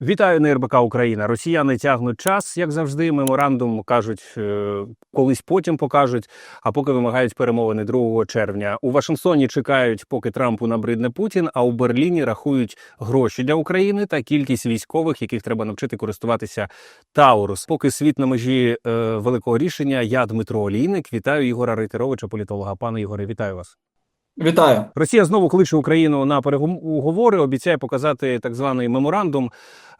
Вітаю на РБК Україна. Росіяни тягнуть час, як завжди. Меморандум кажуть, е, колись потім покажуть. А поки вимагають перемовини 2 червня. У Вашингтоні чекають, поки Трампу набридне Путін. А у Берліні рахують гроші для України та кількість військових, яких треба навчити користуватися Таурус. Поки світ на межі е, великого рішення. Я Дмитро Олійник. Вітаю Ігора Рейтеровича, політолога. Пане Ігоре, вітаю вас. Вітаю. Росія знову кличе Україну на переговори. Обіцяє показати так званий меморандум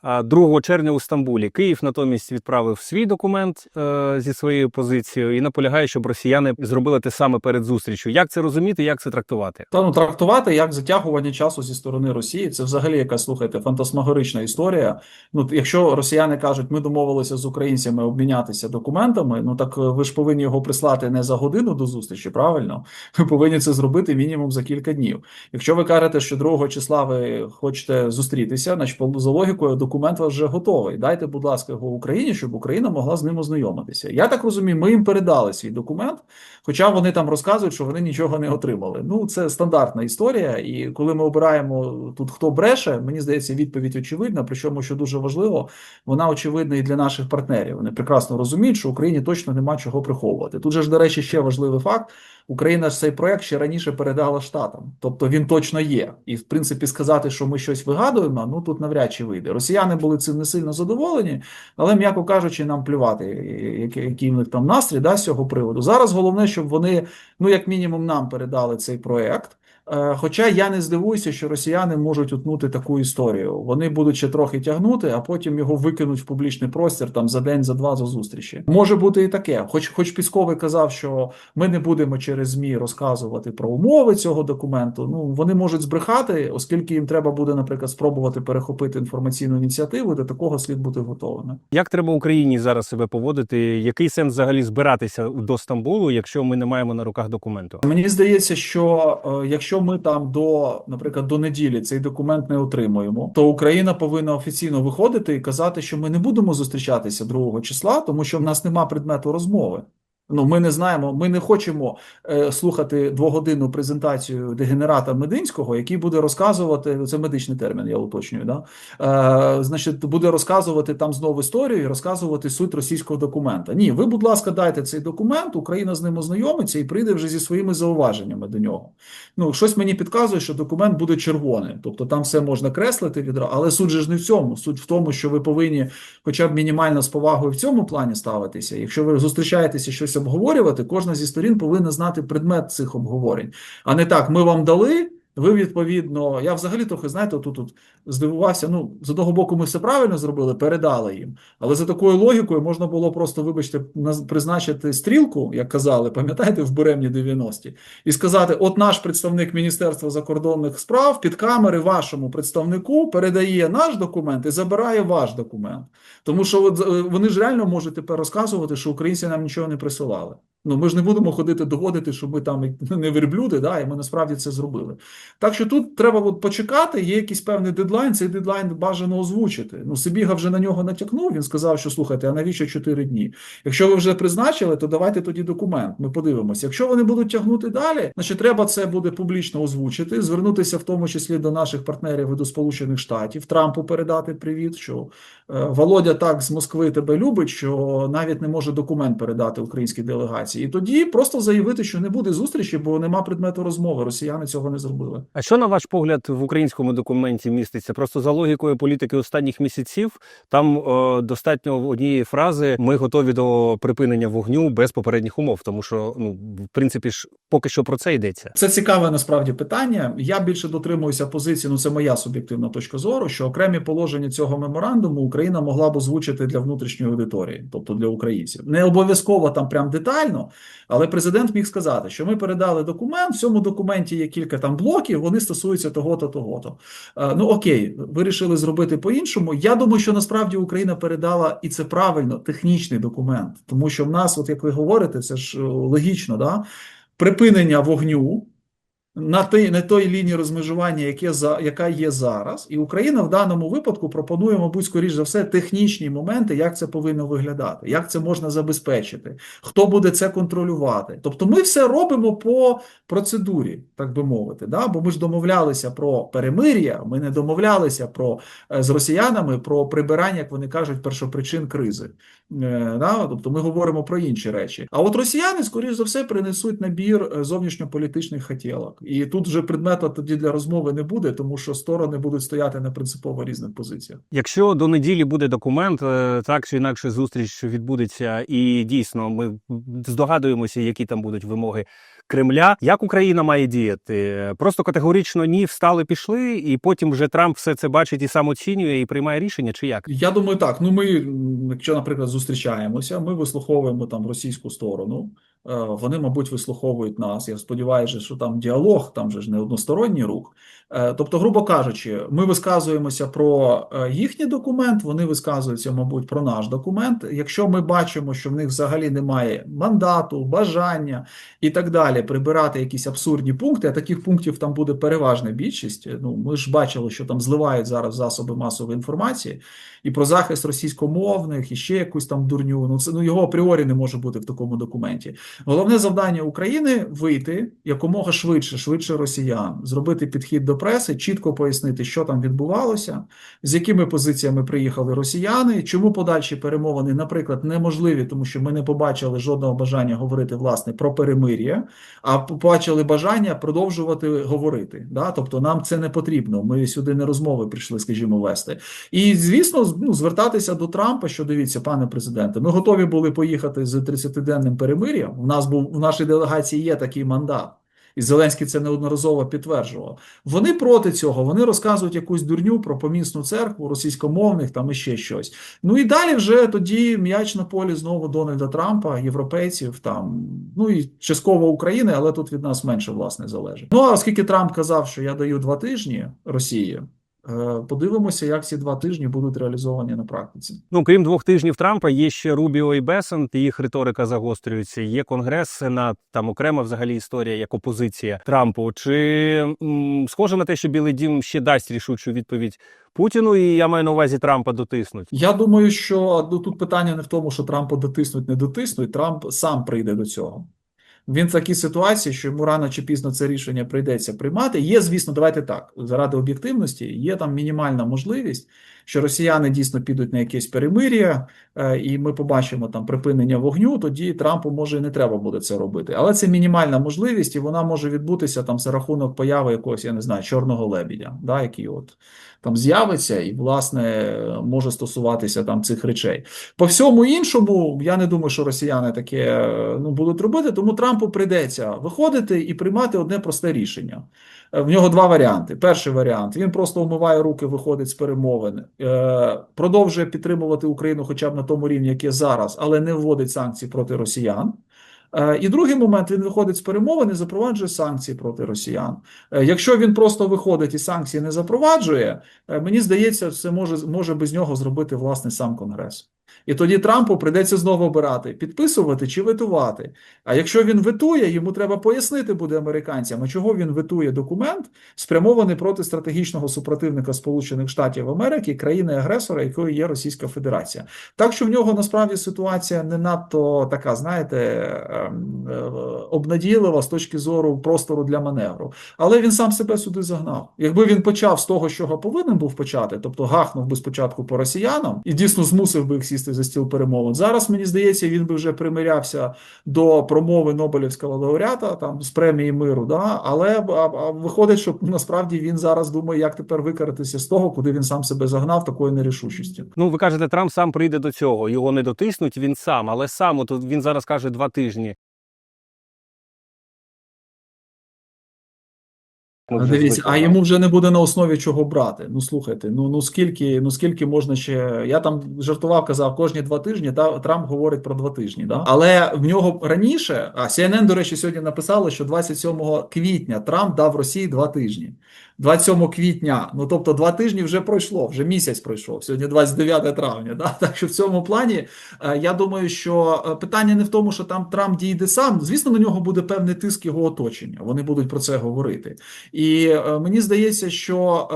2 червня у Стамбулі. Київ натомість відправив свій документ е, зі своєю позицією і наполягає, щоб росіяни зробили те саме перед зустрічю. Як це розуміти? Як це трактувати? Та ну трактувати як затягування часу зі сторони Росії. Це взагалі якась слухайте фантасмагорична історія. Ну якщо росіяни кажуть, ми домовилися з українцями обмінятися документами. Ну так ви ж повинні його прислати не за годину до зустрічі. Правильно, ви повинні це зробити мінімум за кілька днів. Якщо ви кажете, що 2 числа ви хочете зустрітися, значить за логікою документ у вас вже готовий. Дайте, будь ласка, його Україні, щоб Україна могла з ним ознайомитися. Я так розумію, ми їм передали свій документ, хоча вони там розказують, що вони нічого не отримали. Ну це стандартна історія. І коли ми обираємо тут, хто бреше, мені здається, відповідь очевидна. Причому, що дуже важливо, вона очевидна і для наших партнерів. Вони прекрасно розуміють, що Україні точно нема чого приховувати. Тут же ж, до речі, ще важливий факт. Україна ж цей проект ще раніше передала штатам, тобто він точно є. І в принципі сказати, що ми щось вигадуємо, ну тут навряд чи вийде. Росіяни були цим не сильно задоволені, але м'яко кажучи, нам плювати, який, в них там настрій да, з цього приводу. Зараз головне, щоб вони, ну як мінімум, нам передали цей проект. Хоча я не здивуюся, що росіяни можуть утнути таку історію. Вони будуть ще трохи тягнути, а потім його викинуть в публічний простір там за день, за два за зустрічі. Може бути і таке. Хоч, хоч Пісковий казав, що ми не будемо через ЗМІ розказувати про умови цього документу. Ну вони можуть збрехати, оскільки їм треба буде, наприклад, спробувати перехопити інформаційну ініціативу. До такого слід бути готовими. Як треба Україні зараз себе поводити? Який сенс взагалі збиратися до Стамбулу, якщо ми не маємо на руках документу? Мені здається, що е, якщо ми там до, наприклад, до неділі цей документ не отримуємо, то Україна повинна офіційно виходити і казати, що ми не будемо зустрічатися 2 числа, тому що в нас нема предмету розмови. Ну, ми не знаємо, ми не хочемо е, слухати двогодинну презентацію дегенерата Мединського, який буде розказувати це медичний термін, я уточнюю. Да? Е, Значить, буде розказувати там знову історію і розказувати суть російського документа. Ні, ви, будь ласка, дайте цей документ, Україна з ним ознайомиться і прийде вже зі своїми зауваженнями до нього. Ну, щось мені підказує, що документ буде червоним, тобто там все можна креслити відразу, але суть же ж не в цьому. Суть в тому, що ви повинні, хоча б мінімально з повагою в цьому плані ставитися. Якщо ви зустрічаєтеся щось обговорювати, кожна зі сторін повинна знати предмет цих обговорень, а не так, ми вам дали. Ви відповідно, я взагалі трохи знаєте, тут тут здивувався. Ну, з одного боку, ми все правильно зробили, передали їм. Але за такою логікою можна було просто, вибачте, призначити стрілку, як казали, пам'ятаєте, в буремні 90-ті, і сказати: от наш представник Міністерства закордонних справ під камери вашому представнику передає наш документ і забирає ваш документ. Тому що от, вони ж реально можуть тепер розказувати, що українці нам нічого не присилали. Ну, ми ж не будемо ходити доводити, що ми там не верблюди, да, і ми насправді це зробили. Так що тут треба от почекати, є якийсь певний дедлайн, цей дедлайн бажано озвучити. Ну, Сибіга вже на нього натякнув, він сказав, що слухайте, а навіщо 4 дні? Якщо ви вже призначили, то давайте тоді документ, ми подивимося. Якщо вони будуть тягнути далі, значить треба це буде публічно озвучити, звернутися в тому числі до наших партнерів і до Сполучених Штатів, Трампу передати привіт, що е, Володя так з Москви тебе любить, що навіть не може документ передати українській делегації. І тоді просто заявити, що не буде зустрічі, бо нема предмету розмови. Росіяни цього не зробили. А що на ваш погляд в українському документі міститься? Просто за логікою політики останніх місяців там е, достатньо однієї фрази Ми готові до припинення вогню без попередніх умов, тому що ну в принципі ж поки що про це йдеться. Це цікаве насправді питання. Я більше дотримуюся позиції. Ну це моя суб'єктивна точка зору. Що окремі положення цього меморандуму Україна могла б озвучити для внутрішньої аудиторії, тобто для українців, не обов'язково там прям детально. Але президент міг сказати, що ми передали документ. В цьому документі є кілька там блоків. Вони стосуються того-то, того-то. Ну окей, вирішили зробити по-іншому. Я думаю, що насправді Україна передала і це правильно технічний документ, тому що в нас, от як ви говорите, це ж логічно, да припинення вогню. На той, на той лінії розмежування, яке за, яка є зараз. І Україна в даному випадку пропонує, мабуть, скоріш за все, технічні моменти, як це повинно виглядати, як це можна забезпечити, хто буде це контролювати. Тобто ми все робимо по процедурі, так би мовити. Да? Бо ми ж домовлялися про перемир'я, ми не домовлялися про, е, з росіянами про прибирання, як вони кажуть, першопричин кризи. Е, Да? Тобто ми говоримо про інші речі. А от росіяни, скоріш за все, принесуть набір е, зовнішньополітичних хотілок. І тут вже предмета тоді для розмови не буде, тому що сторони будуть стояти на принципово різних позиціях. Якщо до неділі буде документ, е, так чи інакше зустріч відбудеться, і дійсно ми здогадуємося, які там будуть вимоги Кремля. Як Україна має діяти? Просто категорично ні, встали, пішли, і потім вже Трамп все це бачить і сам оцінює і приймає рішення, чи як? Я думаю, так. Ну, ми, якщо, наприклад, зустрічаємося, ми вислуховуємо там російську сторону. Е, Вони, мабуть, вислуховують нас. Я сподіваюся, що там діалог, там же ж не односторонній рух. Е, Тобто, грубо кажучи, ми висказуємося про е, їхній документ, вони висказуються, мабуть, про наш документ. Якщо ми бачимо, що в них взагалі немає мандату, бажання і так далі, прибирати якісь абсурдні пункти, а таких пунктів там буде переважна більшість. Ну, ми ж бачили, що там зливають зараз засоби масової інформації і про захист російськомовних, і ще якусь там дурню. Ну це ну його апріорі не може бути в такому документі. Головне завдання України вийти якомога швидше, швидше росіян, зробити підхід до преси, чітко пояснити, що там відбувалося, з якими позиціями приїхали росіяни, чому подальші перемовини, наприклад, неможливі, тому що ми не побачили жодного бажання говорити власне про перемир'я, а побачили бажання продовжувати говорити. Да? Тобто нам це не потрібно. Ми сюди не розмови прийшли, скажімо, вести. І звісно, ну, звертатися до Трампа, що дивіться, пане президенте, ми готові були поїхати з 30-денним перемир'ям. У нас був у нашій делегації є такий мандат. І Зеленський це неодноразово підтверджував. Вони проти цього, вони розказують якусь дурню про помісну церкву, російськомовних там і ще щось. Ну і далі вже тоді м'яч на полі знову Дональда Трампа, європейців, там, ну і частково України, але тут від нас менше власне залежить. Ну а оскільки Трамп казав, що я даю два тижні Росії, подивимося, як ці два тижні будуть реалізовані на практиці. Ну, крім двох тижнів Трампа, є ще Рубіо і Бесент, їх риторика загострюється. Є Конгрес, Сенат, там окрема взагалі історія як опозиція Трампу. Чи м, схоже на те, що Білий Дім ще дасть рішучу відповідь Путіну, і я маю на увазі Трампа дотиснуть? Я думаю, що ну, тут питання не в тому, що Трампа дотиснуть, не дотиснуть. Трамп сам прийде до цього. Він в такій ситуації, що йому рано чи пізно це рішення прийдеться приймати. Є, звісно, давайте так, заради об'єктивності, є там мінімальна можливість, що росіяни дійсно підуть на якесь перемир'я, е, і ми побачимо там припинення вогню. Тоді Трампу може і не треба буде це робити. Але це мінімальна можливість, і вона може відбутися там за рахунок появи якогось, я не знаю, чорного лебідя, да, який от там з'явиться і, власне, може стосуватися там цих речей. По всьому іншому, я не думаю, що росіяни таке е, ну, будуть робити, тому Трампу прийдеться виходити і приймати одне просте рішення. Е, В нього два варіанти. Перший варіант він просто умиває руки, виходить з перемовин, е, продовжує підтримувати Україну, хоча б на тому рівні, як є зараз, але не вводить санкції проти росіян. Е, І другий момент він виходить з перемовин і запроваджує санкції проти росіян. Якщо він просто виходить і санкції не запроваджує, мені здається, це може, може без нього зробити власне сам Конгрес. І тоді Трампу прийдеться знову обирати, підписувати чи ветувати. А якщо він ветує, йому треба пояснити буде американцям, чого він ветує документ, спрямований проти стратегічного супротивника Сполучених Штатів Америки, країни-агресора, якою є Російська Федерація. Так що в нього насправді ситуація не надто така, знаєте, ем, е, обнадійлива з точки зору простору для маневру. Але він сам себе сюди загнав. Якби він почав з того, чого повинен був почати, тобто гахнув би спочатку по росіянам і дійсно змусив би їх сісти за стіл перемовин. Зараз мені здається, він би вже примирявся до промови Нобелівського лауреата там з премії миру. Да? Але а, а виходить, що насправді він зараз думає, як тепер викаратися з того, куди він сам себе загнав такою нерішучістю. Ну, ви кажете, Трамп сам прийде до цього. Його не дотиснуть, він сам, але сам от він зараз каже два тижні. Ну, Дивіться, а йому вже не буде на основі чого брати. Ну слухайте, ну ну скільки, ну скільки можна ще. Я там жартував, казав, кожні два тижні та Трамп говорить про два тижні. Да? Але в нього раніше, а CNN, до речі, сьогодні написали, що 27 квітня Трамп дав Росії два тижні. 27 квітня. Ну тобто два тижні вже пройшло, вже місяць пройшов. Сьогодні 29 травня. Да? Так що в цьому плані е, я думаю, що е, питання не в тому, що там Трамп дійде сам. Звісно, на нього буде певний тиск його оточення. Вони будуть про це говорити. І е, мені здається, що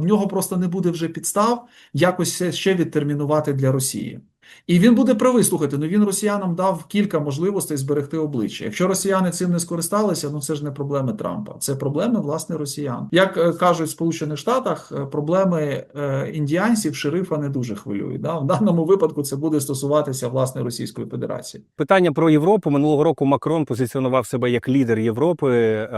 в нього просто не буде вже підстав якось ще відтермінувати для Росії. І він буде правий. Слухайте, ну він росіянам дав кілька можливостей зберегти обличчя. Якщо росіяни цим не скористалися, ну це ж не проблеми Трампа, це проблеми власне росіян. Як е, кажуть в Сполучених Штатах, е, проблеми е, індіанців шерифа не дуже хвилюють. Да? В даному випадку це буде стосуватися власне Російської Федерації. Питання про Європу минулого року Макрон позиціонував себе як лідер Європи, е,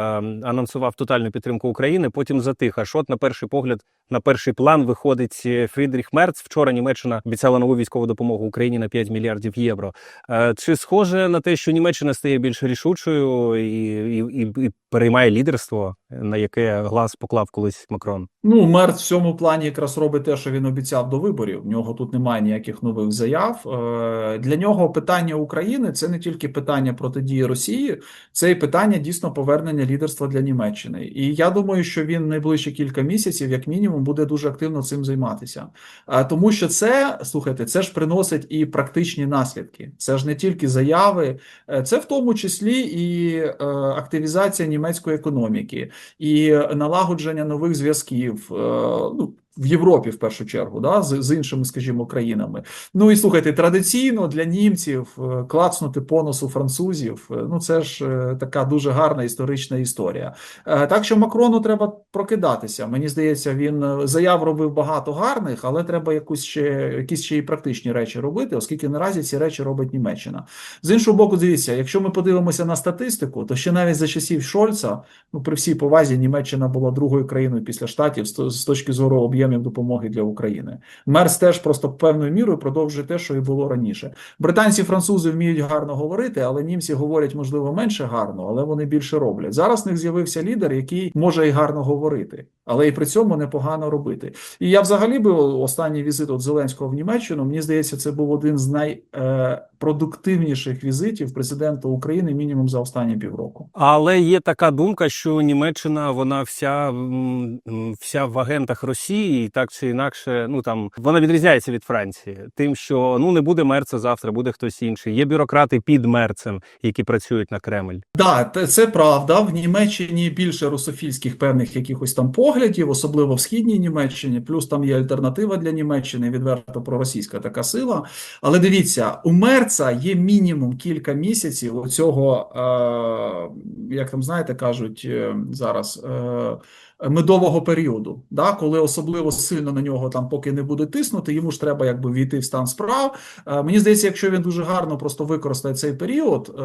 анонсував тотальну підтримку України. Потім затих. Аж от на перший погляд, на перший план виходить Фрідріх Мерц. Вчора Німеччина обіцяла нову військову допомогу Україні на 5 мільярдів євро. Е, Чи схоже на те, що Німеччина стає більш рішучою і, і, і переймає лідерство, на яке глас поклав колись Макрон? Ну, Мерц в цьому плані якраз робить те, що він обіцяв до виборів. В нього тут немає ніяких нових заяв. Е, Для нього питання України це не тільки питання протидії Росії, це і питання дійсно повернення лідерства для Німеччини. І я думаю, що він найближчі кілька місяців, як мінімум, буде дуже активно цим займатися. Е, Тому що це, слухайте, це ж приносить і практичні наслідки. Це ж не тільки заяви, е, це в тому числі і активізація німецької економіки, і налагодження нових зв'язків. е, Ну, в Європі в першу чергу, да, з, з іншими, скажімо, країнами. Ну і слухайте, традиційно для німців е, клацнути по носу французів. е, Ну це ж е, така дуже гарна історична історія. Так що Макрону треба прокидатися. Мені здається, він заяв робив багато гарних, але треба якусь ще якісь ще й практичні речі робити, оскільки наразі ці речі робить Німеччина. З іншого боку, дивіться, якщо ми подивимося на статистику, то ще навіть за часів Шольца, ну при всій повазі, Німеччина була другою країною після штатів з з точки зору об'ємів допомоги для України. Мерс теж просто певною мірою продовжує те, що і було раніше. Британці, французи вміють гарно говорити, але німці говорять, можливо, менше гарно, але вони більше роблять. Зараз в них з'явився лідер, який може і гарно говорити, але і при цьому непогано робити. І я взагалі би останній візит от Зеленського в Німеччину, мені здається, це був один з найпродуктивніших візитів президента України мінімум за останні півроку. Але є така думка, що Німеччина вона вся, вся в агентах Росії, і так чи інакше, ну там вона відрізняється від Франції, тим, що ну не буде мерца завтра, буде хтось інший. Є бюрократи під мерцем, які працюють на Кремль. Да, це правда. В Німеччині більше русофільських певних якихось там поглядів, особливо в східній Німеччині. Плюс там є альтернатива для Німеччини, відверто проросійська така сила. Але дивіться, у Мерца є мінімум кілька місяців оцього, е, як там знаєте, кажуть е, зараз. Е, Медового періоду, да, коли особливо сильно на нього там поки не буде тиснути, йому ж треба якби війти в стан справ. Е, Мені здається, якщо він дуже гарно просто використає цей період е,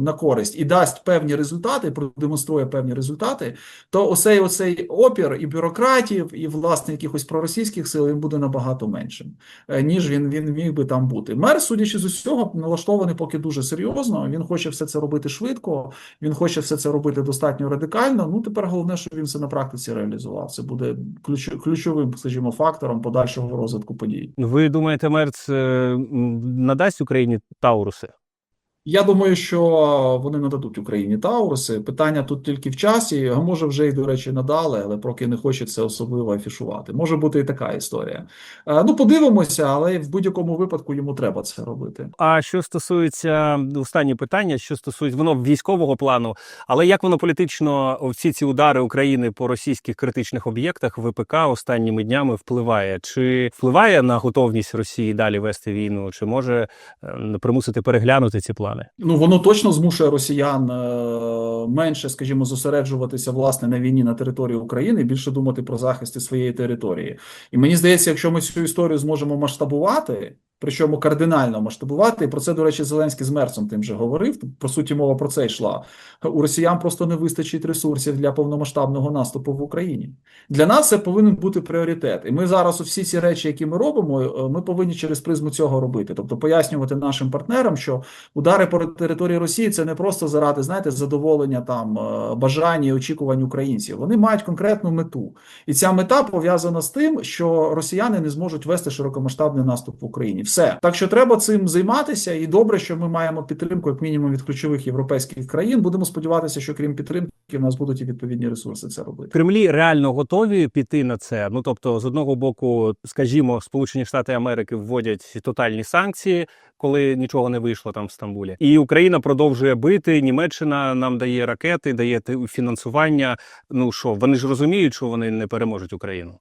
на користь і дасть певні результати, продемонструє певні результати, то оцей оцей опір і бюрократів, і власне якихось проросійських сил він буде набагато меншим, е, ніж він, він міг би там бути. Мер, судячи з усього, налаштований поки дуже серйозно. Він хоче все це робити швидко, він хоче все це робити достатньо радикально. Ну тепер головне, щоб він це практиці реалізував. Це буде ключ, ключовим, скажімо, фактором подальшого розвитку подій. Ви думаєте, Мерц е, надасть Україні Тауруси? Я думаю, що вони нададуть Україні Тауруси. Питання тут тільки в часі. А може, вже й, до речі, надали, але поки не хочуть це особливо афішувати. Може бути і така історія. Е, Ну, подивимося, але в будь-якому випадку йому треба це робити. А що стосується останнє питання, що стосується воно військового плану, але як воно політично всі ці удари України по російських критичних об'єктах ВПК останніми днями впливає? Чи впливає на готовність Росії далі вести війну, чи може е, примусити переглянути ці плани? Ну, воно точно змушує росіян е, менше, скажімо, зосереджуватися власне на війні на території України, більше думати про захист своєї території. І мені здається, якщо ми цю історію зможемо масштабувати, причому кардинально масштабувати, і про це, до речі, Зеленський з Мерцем тим же говорив. По суті, мова про це йшла. У росіян просто не вистачить ресурсів для повномасштабного наступу в Україні. Для нас це повинен бути пріоритет. І ми зараз усі ці речі, які ми робимо, е, ми повинні через призму цього робити. Тобто пояснювати нашим партнерам, що удари по території Росії це не просто заради, знаєте, задоволення там е, бажань і очікувань українців. Вони мають конкретну мету, і ця мета пов'язана з тим, що росіяни не зможуть вести широкомасштабний наступ в Україні. Все так що треба цим займатися, і добре, що ми маємо підтримку, як мінімум, від ключових європейських країн. Будемо сподіватися, що крім підтримки, в нас будуть і відповідні ресурси це робити. Кремлі реально готові піти на це. Ну тобто, з одного боку, скажімо, Сполучені Штати Америки вводять тотальні санкції, коли нічого не вийшло там в Стамбулі, і Україна продовжує бити. Німеччина нам дає ракети, дає фінансування. Ну що вони ж розуміють, що вони не переможуть Україну.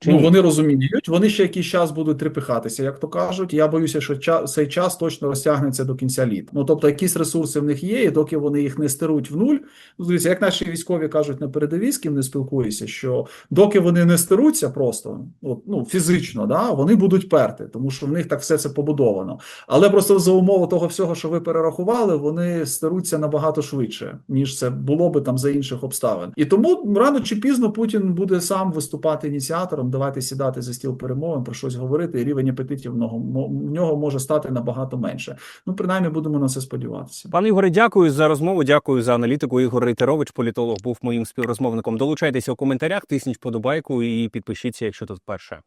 Чи Ну ні? вони розуміють, вони ще якийсь час будуть трепихатися, як то кажуть. Я боюся, що ча- цей час точно розтягнеться до кінця літа. Ну тобто, якісь ресурси в них є, і доки вони їх не стеруть в нуль. Ну, дивіться, як наші військові кажуть на передовій, з ким не спілкуюся, що доки вони не стеруться просто, от, ну фізично, да, вони будуть перти, тому що в них так все це побудовано. Але просто за умови того всього, що ви перерахували, вони стеруться набагато швидше, ніж це було би там за інших обставин. І тому рано чи пізно Путін буде сам виступати ініціатором, давайте сідати за стіл перемовин, про щось говорити, рівень апетитів в нього, в нього може стати набагато менше. Ну, принаймні, будемо на це сподіватися. Пане Ігоре, дякую за розмову. Дякую за аналітику. Ігор Рейтерович, політолог, був моїм співрозмовником. Долучайтеся у коментарях, тисніть подобайку і підпишіться, якщо тут вперше.